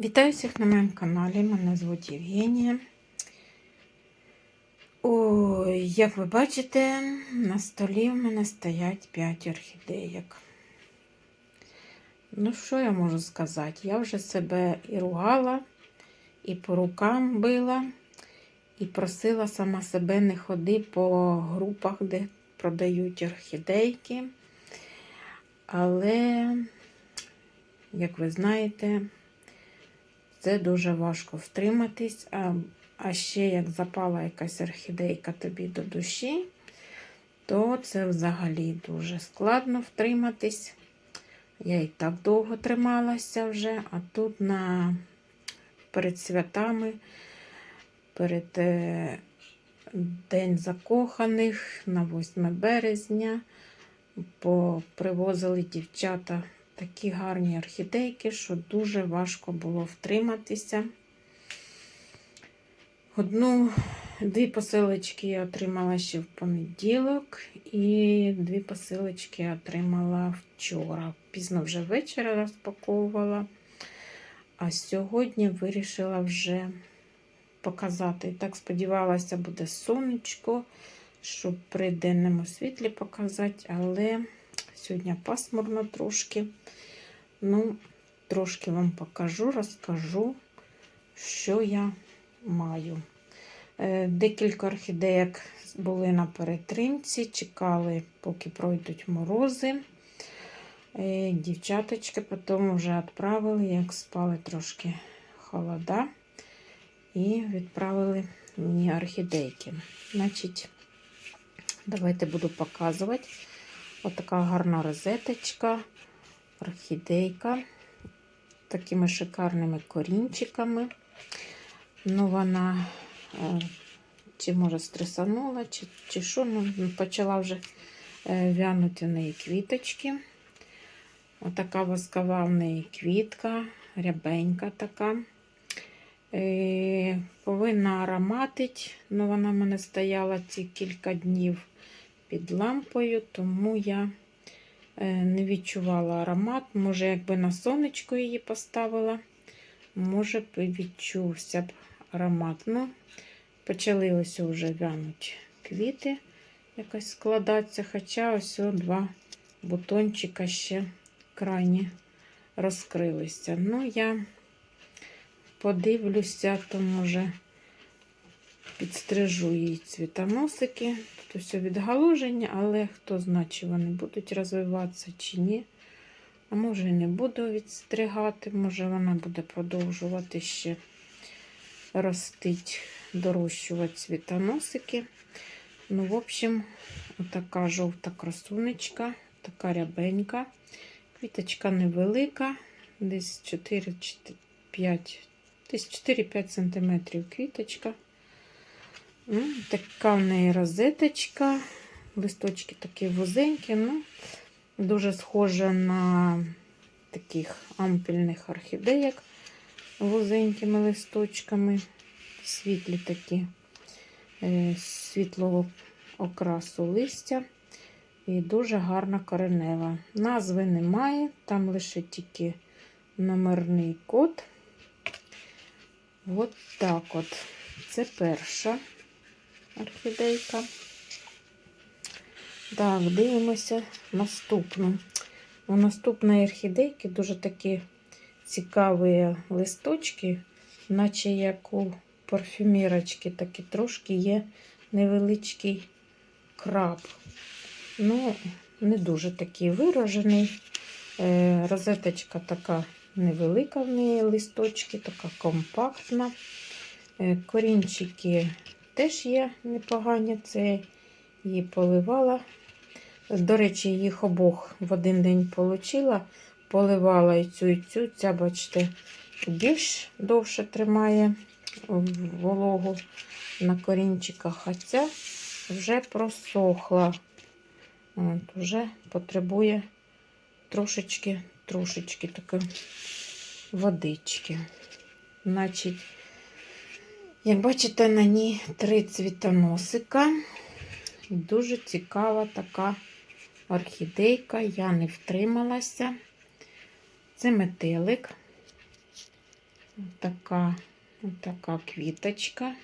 Вітаю всіх на моєму каналі. Мене звуть Євгенія. Ой, як ви бачите, на столі в мене стоять 5 орхідеїк. Ну, що я можу сказати? Я вже себе і ругала, і по рукам била, і просила сама себе не ходи по групах, де продають орхідейки. Але, як ви знаєте, це дуже важко втриматись. А, а ще як запала якась орхідейка тобі до душі, то це взагалі дуже складно втриматись. Я і так довго трималася вже, а тут на перед святами, перед е, День закоханих на 8 березня, бо привозили дівчата такі гарні орхідейки, що дуже важко було втриматися. Одну, дві посилочки я отримала ще в понеділок, і дві посилочки я отримала вчора. Пізно вже ввечері розпаковувала. А сьогодні вирішила вже показати. Так сподівалася, буде сонечко, щоб при денному світлі показати, але сьогодні пасмурно трошки. Ну, трошки вам покажу, розкажу, що я маю. Е, Декілька орхідеїк були на перетримці, чекали, поки пройдуть морози. Е, Дівчаточки потім вже відправили, як спали трошки холода, і відправили мені орхідейки. Значить, давайте буду показувати. Отака гарна розеточка, орхідейка, такими шикарними корінчиками. Ну, вона е, чи може стресанула, чи, чи що, ну, почала вже е, вянути в неї квіточки. Отака воскова в неї квітка, рябенька така. Е, Повинна ароматить, ну вона в мене стояла ці кілька днів під лампою, тому я не відчувала аромат. Може, якби на сонечко її поставила, може б відчувся б аромат. Ну, Почали вже вянуть квіти, якось складатися, хоча ось два бутончика ще крайні розкрилися. Ну, я подивлюся, то може підстрижу її цвітоносики. Тут все відгалуження, але хто знає, чи вони будуть розвиватися чи ні. А може не буду відстригати, може вона буде продовжувати ще ростить, дорощувати цвітоносики. Ну, в общем, така жовта красунечка, така рябенька. Квіточка невелика, десь 4-5 см квіточка. Така в неї розеточка, листочки такі вузенькі, ну, дуже схожа на таких ампельних орхідеїк вузенькими листочками, світлі такі е, світлого окрасу листя. І дуже гарна коренева. Назви немає, там лише тільки номерний код. От так от. Це перша орхідейка. Так, дивимося наступну. У наступної орхідейки дуже такі цікаві листочки, наче як у парфюмірочки, такі трошки є невеличкий краб. Ну, не дуже такий виражений. Е, розеточка така невелика в неї листочки, така компактна. Е, корінчики теж є непогані, це її поливала. До речі, їх обох в один день отримала. Поливала і цю, і цю. Ця, бачите, більш довше тримає вологу на корінчиках, а ця вже просохла. От, Вже потребує трошечки, трошечки такої водички. Значить, як бачите, на ній три цвітоносика. Дуже цікава така орхідейка, я не втрималася. Це метелик. Така, така квіточка.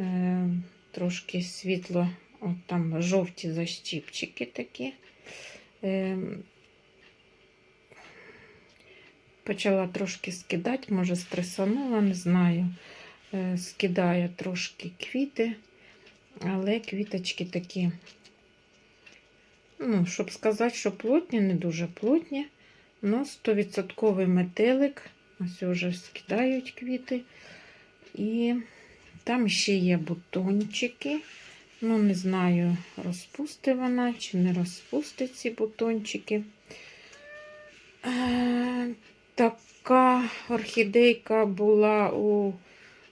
Е, трошки світло, от там жовті защіпчики такі. Е, почала трошки скидати, може стресанула, не знаю. Е, скидає трошки квіти, але квіточки такі, ну, щоб сказати, що плотні, не дуже плотні. Ну, 100% метелик. Ось вже скидають квіти. І там ще є бутончики. Ну, не знаю, розпусти вона чи не розпустить ці бутончики. Е, така орхідейка була у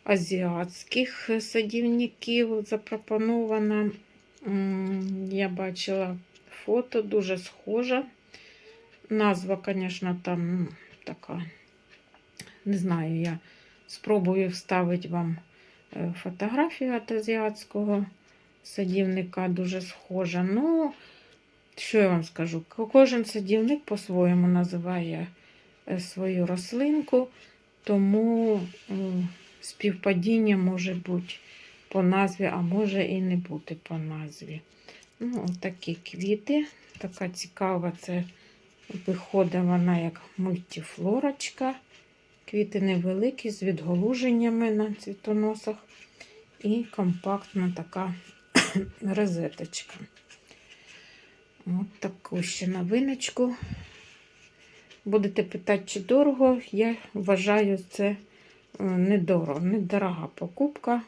азіатських садівників запропонована. Я бачила фото, дуже схожа. Назва, звісно, там ну, така. Не знаю, я спробую вставити вам е, фотографію від азіатського садівника, дуже схожа. Ну, що я вам скажу? Кожен садівник по-своєму називає е, свою рослинку, тому співпадіння може бути по назві, а може і не бути по назві. Ну, такі квіти. Така цікава, це виходить вона як мультифлорочка. Квіти невеликі, з відголуженнями на цвітоносах. І компактна така розеточка. От таку ще новиночку. Будете питати, чи дорого, я вважаю, це недорого, недорога покупка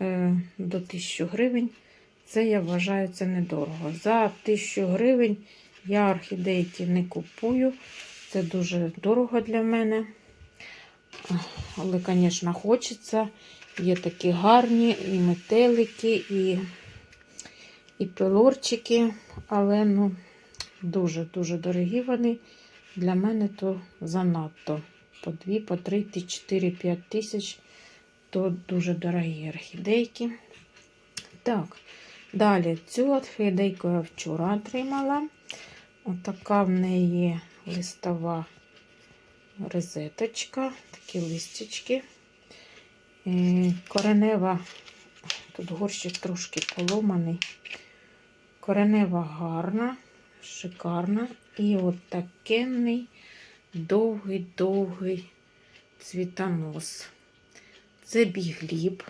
е, до 1000 гривень. Це я вважаю це недорого. За 1000 гривень я орхідейки не купую. Це дуже дорого для мене. Але, звісно, хочеться. Є такі гарні і метелики, і і пилорчики, але ну, дуже-дуже дорогі вони. Для мене то занадто. По 2, по 3, 4, 5 тисяч то дуже дорогі орхідейки. Так, далі цю орхідейку я вчора отримала. Отака в неї листова розеточка, такі листячки. Е, Коренева, тут горщик трошки поломаний. Коренева гарна, шикарна. І от такенний довгий-довгий цвітонос. Це бігліб.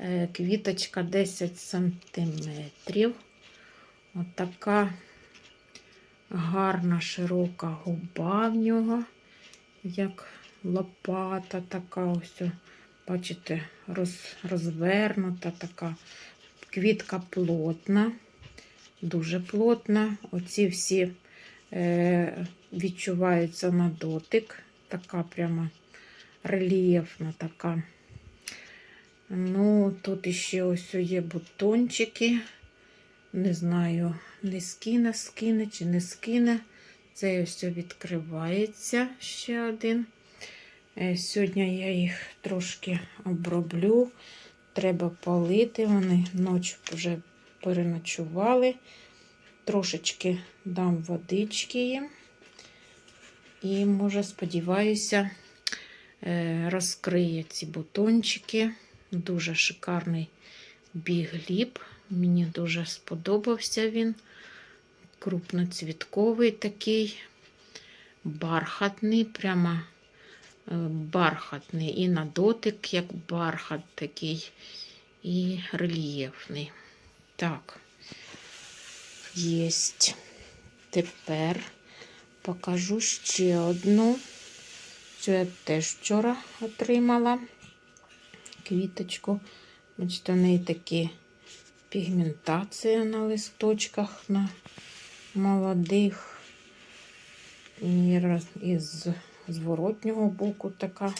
Е, Квіточка 10 сантиметрів. От така гарна широка губа в нього, як лопата така ось, бачите, роз, розвернута така квітка плотна, дуже плотна. Оці всі е, відчуваються на дотик, така прямо рельєфна така. Ну, тут ще ось є бутончики. Не знаю, не скине, скине чи не скине. Це ось відкривається ще один. Е, Сьогодні я їх трошки оброблю. Треба полити. Вони ночі вже переночували. Трошечки дам водички їм. І, може, сподіваюся, е, розкриє ці бутончики. Дуже шикарний бігліб. Мені дуже сподобався він. Крупноцвітковий такий, бархатний, прямо е, бархатний. І на дотик, як бархат такий, і рельєфний. Так, єсть. Тепер покажу ще одну. Цю я теж вчора отримала квіточку. Бачите, в неї такі пігментація на листочках на молодих. І із зворотнього боку така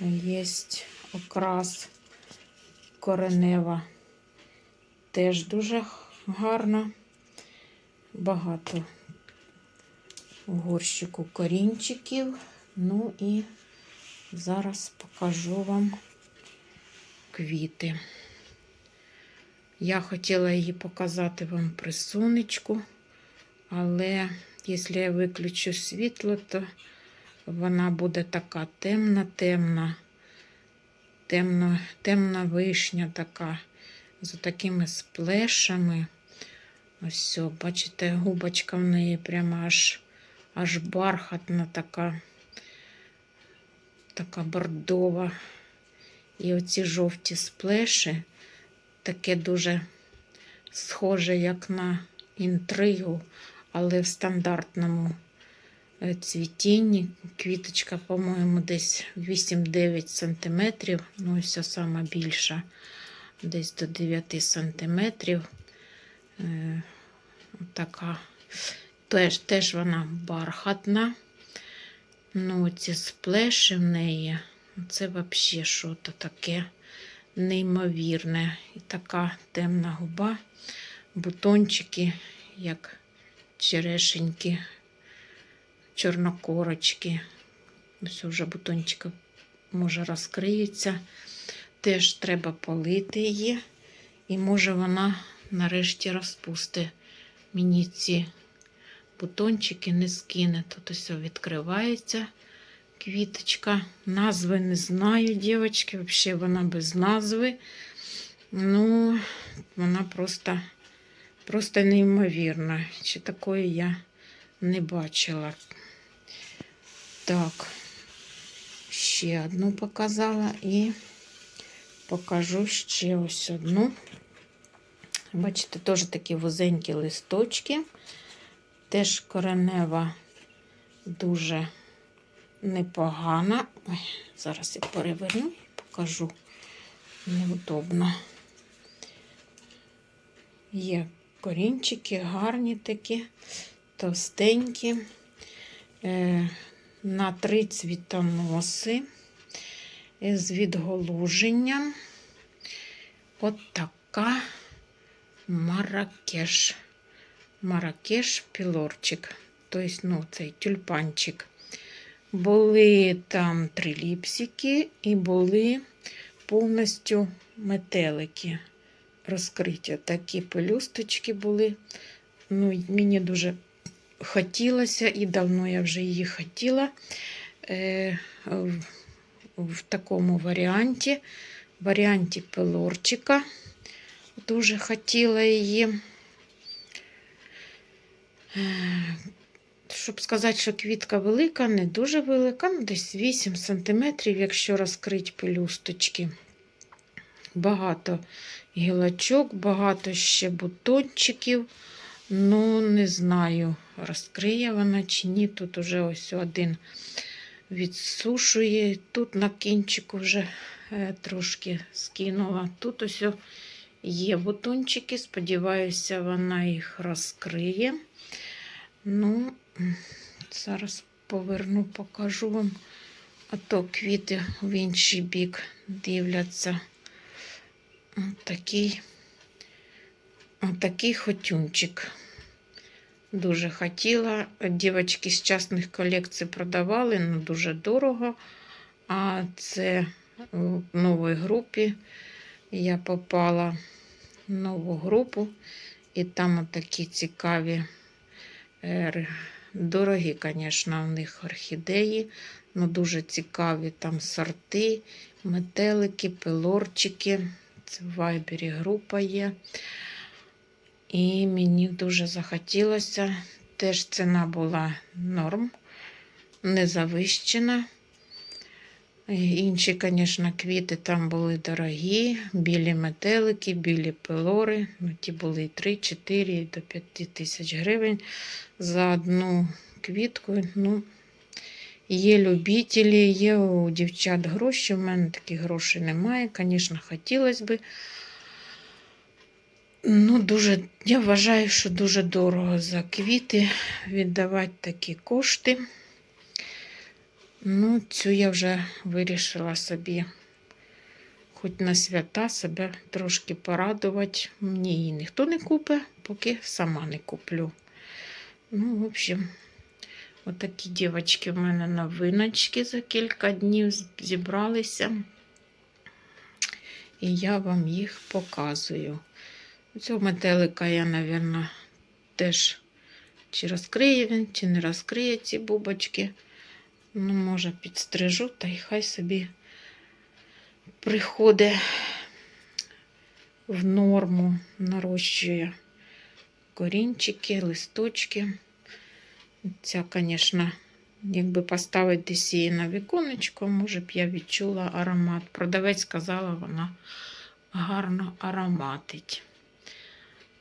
є окрас коренева. Теж дуже гарна. Багато в горщику корінчиків. Ну і зараз покажу вам квіти. Я хотіла її показати вам при сонечку, але якщо я виключу світло, то вона буде така темна-темна, темно, темна вишня така, з такими сплешами. Ось, бачите, губочка в неї прямо аж, аж бархатна така, така бордова. І оці жовті сплеші, таке дуже схоже, як на інтригу, але в стандартному е, цвітінні. Квіточка, по-моєму, десь 8-9 см. Ну, ось сама більша, десь до 9 см. Така. Теж, теж вона бархатна. Ну, ці сплеші в неї. Це взагалі щось таке неймовірне. І така темна губа, бутончики, як черешеньки, чорнокорочки. Ось вже бутончики може розкриється. Теж треба полити її. І може вона нарешті розпусти мені ці бутончики не скине. Тут ось відкривається квіточка. Назви не знаю, дівчатки. Взагалі вона без назви. Ну, вона просто, просто неймовірна. Чи такої я не бачила. Так, ще одну показала і покажу ще ось одну. Бачите, теж такі вузенькі листочки. Теж коренева дуже непогана. Ой, зараз я переверну і покажу. Неудобно. Є корінчики, гарні такі, товстенькі, е, на три цвітоноси е, з відголуженням. От така маракеш. Маракеш пілорчик. Тобто, ну, цей тюльпанчик. Були там три ліпсики і були повністю метелики розкриті. Такі пелюсточки були. Ну, Мені дуже хотілося, і давно я вже її хотіла е, в, в такому варіанті, варіанті пелорчика. Дуже хотіла її. Щоб сказати, що квітка велика, не дуже велика, ну десь 8 см, якщо розкрити пелюсточки. Багато гілочок, багато ще бутончиків. Ну, не знаю, розкриє вона чи ні. Тут уже ось один відсушує. Тут на кінчику вже е, трошки скинула. Тут ось є бутончики, сподіваюся, вона їх розкриє. Ну, зараз поверну, покажу вам, а то квіти в інший бік дивляться. Отакий, отакий хотюнчик. Дуже хотіла. Дівчатки з частних колекцій продавали, але дуже дорого. А це в новій групі я попала в нову групу, і там такі цікаві. Е, дорогі, звісно, в них орхідеї, але дуже цікаві там сорти, метелики, пилорчики. Це в вайбері група є. І мені дуже захотілося. Теж ціна була норм, не завищена. Інші, звісно, квіти там були дорогі, білі метелики, білі пилори. Ну, Ті були 3-4 до 5 тисяч гривень за одну квітку. Ну, Є любителі, є у дівчат гроші. У мене таких грошей немає. Звісно, хотілося б. Ну, дуже, Я вважаю, що дуже дорого за квіти віддавати такі кошти. Ну, цю я вже вирішила собі, хоч на свята себе трошки порадувати. Мені її ніхто не купить, поки сама не куплю. Ну, в общем, отакі дівчатки в мене на виночки за кілька днів зібралися. І я вам їх показую. Цього метелика я, мабуть, теж чи розкриє він, чи не розкриє ці бубочки. Ну, може, підстрижу, та й хай собі приходить в норму, нарощує корінчики, листочки. Ця, звісно, якби поставити десь її на віконечко, може б я відчула аромат. Продавець сказала, вона гарно ароматить.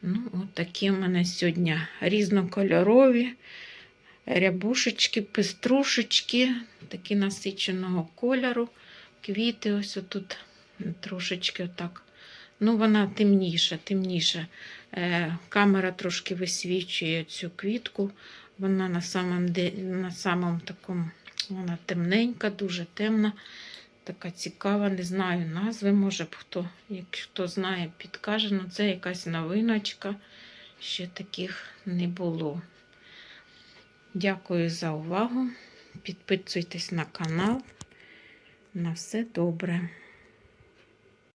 Ну, от такі в мене сьогодні різнокольорові рябушечки, пеструшечки, такі насиченого кольору. Квіти ось отут трошечки отак. Ну, вона темніша, темніша. Е, камера трошки висвічує цю квітку. Вона на самому, на самому такому, вона темненька, дуже темна. Така цікава, не знаю назви, може б хто, якщо хто знає, підкаже. Ну, це якась новиночка. Ще таких не було. Дякую за увагу. Підписуйтесь на канал. На все добре.